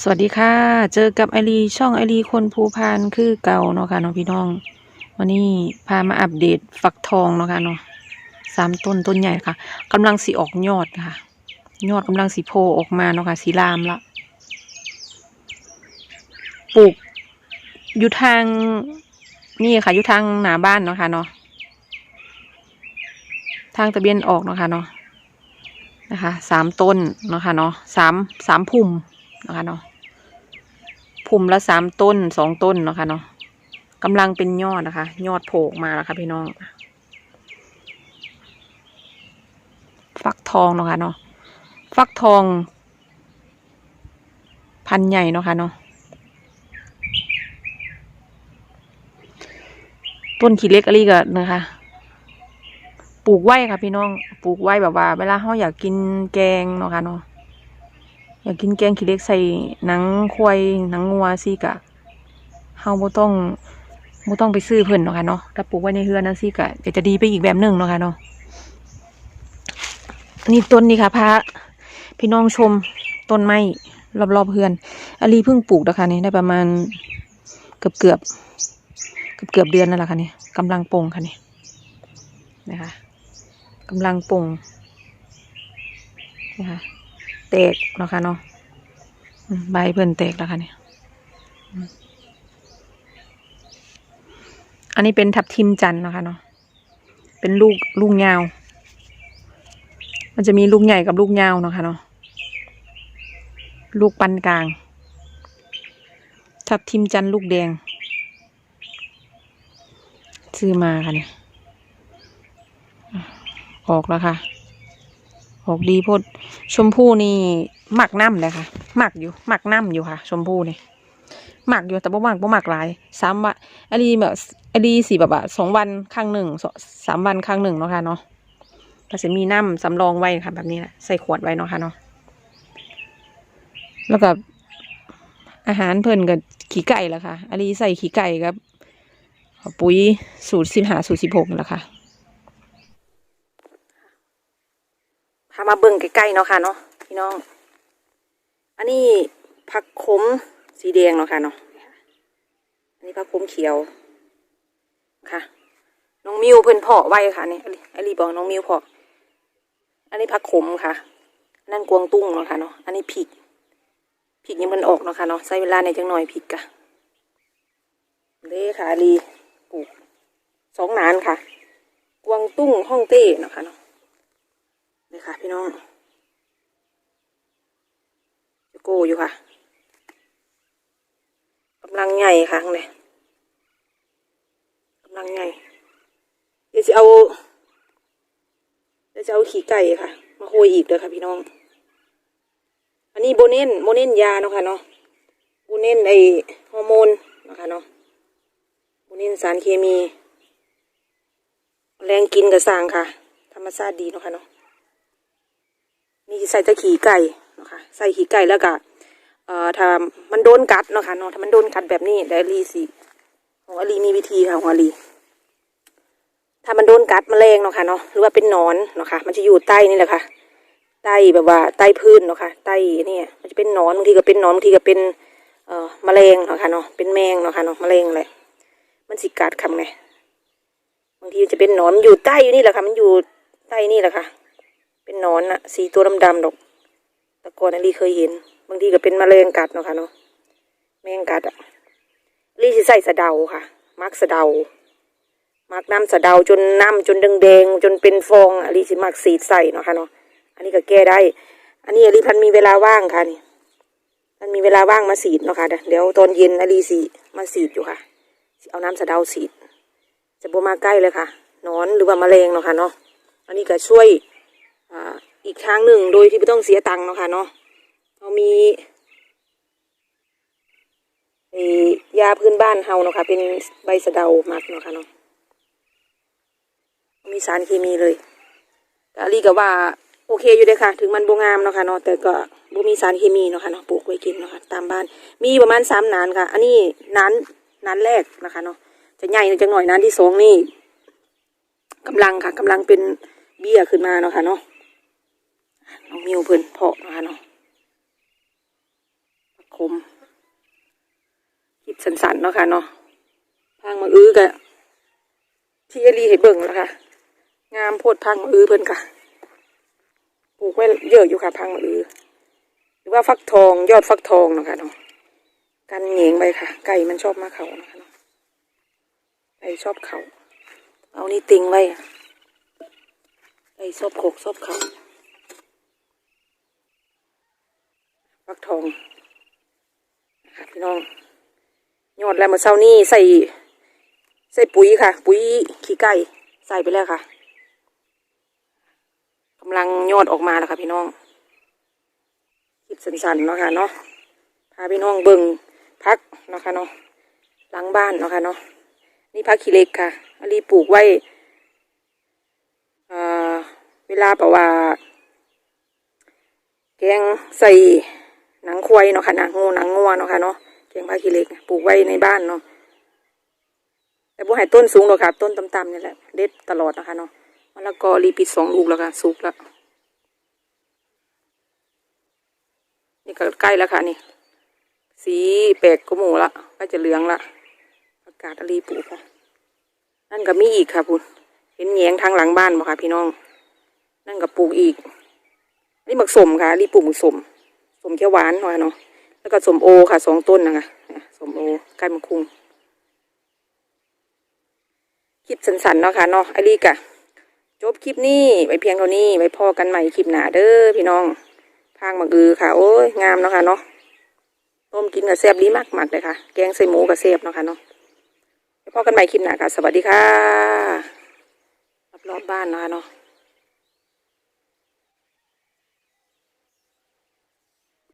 สวัสดีค่ะ เจอกับไอรีช่องไอรีคนภูพานคือเก่าเนาะค่ะน้องพี่น้อง วันนี้พามาอัปเดตฟักทองเนาะค่ะเนาะสามต้นต้นใหญ่ค่ะกำลังสีออกยอดค่ะ ยอดกำลังสีโผล่ออกมาเนาะค่ะสีรามละปลูกอยู่ทางนี่ค่ะอยู่ทางหน้าบ้านเนาะค่ะเนาะทางตะเบียนออกเนาะค่ะเนาะนะคะสามต้นเนาะค่ะเนาะสามสามพุ่ม นะคะเนาะพุ่มละสามต้นสองต้นนะคะเนาะกำลังเป็นยอดนะคะ ยอดโผล่มาแล้วค่ะพี่น้อง ฟักทองนะคะเนาะฟักทอง พันใหญ่นะคะเนาะต้นขี้เล็กอะไรก็นะคะปลูกไว้ค่ะพี่น้อง ปลูกไว้แบบว่า เวลาเขาอยากกินแกงเนาะค่ะเนาะ อยากกินแกงขี้เล็กใส่หนังควายหนังงัวสิกะเฮาบ่ต้องบ่ต้องไปซื้อเพิ่นเนาะค่ะเนาะถ้าปลูกไว้ในเฮือนนั่นสิกะก็จะดีไปอีกแบบหนึงเนาะค่ะเนาะนี่ต้นนี้ค่ะพาพี่น้องชมต้นไม้รอบๆเฮือนอลีเพิ่งปลูกนะคะนี่ได้ประมาณเกือบเกือบเกือบเกือบเดือนนั่นแหละค่ะนี่กำลังปงค่ะนี่นะคะกำลังปงนะคะ แตกเนาะค่ะเนาะอืมใบเพิ่นแตกแล้วค่ะนี่อืมอันนี้เป็นทับทิมจันนะคะเนาะ เป็นลูกลูกยาว มันจะมีลูกใหญ่กับลูกยาวเนาะค่ะเนาะ ลูกปันกลาง ทับทิมจันลูกแดง ซื้อมาค่ะเนี่ย ออกแล้วค่ะ ออกดีพด ชมพู่นี่หมักน้ำเลยค่ะหมักอยู่หมักน้ำอยู่ค่ะ ชมพู่นี่หมักอยู่แต่บ่หมักบ่หมักหลายสามวันอันนี้แบบอันนี้สี่แบบสองวันครั้งหนึ่งสามวันครั้งหนึ่งเนาะค่ะเนาะก็จะมีน้ำสำรองไว้ค่ะ แบบนี้แหละใส่ขวดไว้เนาะค่ะเนาะแล้วก็อาหารเพิ่นกับขี้ไก่ละค่ะอันนี้ใส่ขี้ไก่ครับ ปุ๋ยสูตรสิบหาสูตรสิบหกแหละค่ะ พามาเบิ่งใกล้ๆเนาะค่ะเนาะพี่น้อง อันนี้ผักขมสีแดงเนาะค่ะเนาะ อันนี้ผักขมเขียวค่ะ น้องมิวเพิ่นเพาะไว้ค่ะเนี่ยอลีบอกน้องมิวเพาะ อันนี้ผักขมค่ะ นั่นกวางตุ้งเนาะค่ะเนาะ อันนี้พริกพริกยังมันออกเนาะค่ะเนาะ ใช้เวลาในจังหน่อยพริกกะเด้ค่ะอลีปลูกสองนานค่ะ กวางตุ้งห้องเต้เนาะค่ะเนาะ นี่ค่ะ พี่น้องจะโกอยู่ค่ะกำลังใหญ่ค่ะข้างในกำลังใหญ่เดี๋ยวจะเอาเดี๋ยวจะเอาขี้ไก่ค่ะ มาโหยอีกเด้อค่ะ พี่น้อง อันนี้โบเน่นโบเน่นยาเนาะค่ะเนาะโบเน่นไอฮอร์โมนนะคะเนาะโบเน่นสารเคมี แรงกินกับสางค่ะ ธรรมชาติดีเนาะค่ะเนาะ นี่ใส่ตะขี้ไก่เนาะค่ะใส่ขี้ไก่แล้วก็เอ่อถ้ามันโดนกัดเนาะค่ะเนาะถ้ามันโดนกัดแบบนี้เดี๋ยวอลีสิของอลีมีวิธีค่ะของอลีถ้ามันโดนกัดแมลงเนาะค่ะเนาะหรือว่าเป็นนอนเนาะค่ะมันจะอยู่ใต้นี่แหละค่ะใต้แบบว่าใต้พื้นเนาะค่ะใต้นี่มันจะเป็นนอนบางทีก็เป็นนอนบางทีก็เป็นเอ่อแมลงเนาะค่ะเนาะเป็นแมงเนาะค่ะเนาะแมลงเลยมันสิกัดคำไงบางทีจะเป็นนอนมันอยู่ใต้อยู่นี่แหละค่ะ มันอยู่ใต้นี่แหละค่ะ เป็นนอนอะสีตัวดำๆดอกต่ก่อนอลีเคยเห็น บางทีก็เป็นแมลงกัดเนาะค่ะเนาะแมงกัดอะลีสิใส่สะเดาค่ะ มักสะเดา มักน้ำสะเดาจนน้ำจนแดงๆจนเป็นฟองอันนี้สิมักสีใส่เนาะค่ะเนาะอันนี้ก็แก้ได้ อันนี้อลีพันมีเวลาว่างค่ะนี่มันมีเวลาว่างมาสีดเนาะค่ะเดี๋ยวตอนเย็นอลีสีมาสีดอยู่ค่ะ เอาน้ำสะเดาสีด จะบ่มาใกล้เลยค่ะนอนหรือว่าแมลงเนาะค่ะเนาะอันนี้ก็ช่วย อีกทางหนึ่งโดยที่ไม่ต้องเสียตังค์เนาะค่ะเนาะเรามีอยาพื้นบ้านเฮาเนาะค่ะเป็นใบสะเดามักเนาะค่ะเนาะมีสารเคมีเลยแต่อลีก็ว่าโอเคอยู่เลยค่ะ ถึงมันบงามเนาะค่ะเนาะแต่ก็บ่มีสารเคมีเนาะค่ะเนาะปลูกไว้กินเนาะค่ะตามบ้าน มีประมาณสามนานค่ะ อันนี้นานนานแรกนะคะเนาะจะใหญ่จังหน่อยนานที่สองนี่กำลังค่ะกำลังเป็นเบี้ยขึ้นมาเนาะค่ะเนาะ มิวเพิ่นเพาะนะคะเนาะขมคลิปสั้นๆเนาะค่ะเนาะพังมาอื้อกะที่เอลีให้เบิ่งแล้วค่ะ งามโพดพังมาอื้อเพิ่นค่ะปลูกไว้เยอะอยู่ค่ะ พังมาอื้อหรือว่าฟักทองยอดฟักทองเนาะค่ะเนาะกันเหงงไปค่ะ ไก่มันชอบมาเขาเนาะคะเนาะไก่ชอบเขา เอานี่ติงไว้ไก่ชอบโขกชอบเขา ฟักทองนะคะพี่น้องยอดแล้วเมื่อเช้านี้ใส่ ใส่ปุ๋ยค่ะ ปุ๋ยขี้ไก่ใส่ไปแล้วค่ะกำลังยอดออกมาแล้วค่ะ พี่น้องคลิปสั้นๆเนาะค่ะเนาะพาพี่น้องเบิ่งพักเนาะค่ะเนาะหลังบ้านเนาะค่ะเนาะนี่พักขี้เหล็กค่ะอันนี้ปลูกไว้อ่าเวลาแปลว่าแกงใส่ หนังควายเนาะค่ะหนังงูหนังงัวเนาะค่ะเนาะแกงพักขี้เหล็กปลูกไว้ในบ้านเนาะแต่บ่ให้ต้นสูงหรอกค่ะต้นต่ำๆนี่แหละเด็ดตลอดนะคะเนาะมะละกอรีปิดสองลูกแล้วค่ะสุกแล้วนี่ก็ใกล้แล้วค่ะนี่สีแปลกก็หมูละก็จะเหลืองละอากาศอรีปลูกค่ะนั่นก็มีอีกค่ะคุณเห็นแยงทางหลังบ้านบ่ค่ะพี่น้อง นั่นก็ปลูกอีกนี่หมักสมค่ะรีปลูกหมักสม สมเขียวหวานหน่อยเนาะแล้วก็สมโอค่ะสองต้นนะคะเนี่ยสมโอใกล้มังคุงคลิปสั้นๆเนาะค่ะเนาะไอรีกะจบคลิปนี้ไว้เพียงเท่านี้ไว้พอกันใหม่คลิปหนาเด้อพี่น้องพางมักอือค่ะ โอ้ยงามเนาะค่ะเนาะต้มกินกับแซ่บดีมากมากเลยค่ะ แกงใส่หมูกับแซ่บเนาะค่ะเนาะไว้พอกันใหม่คลิปหนาค่ะ สวัสดีค่ะ รอบๆบ้านเนาะค่ะเนาะ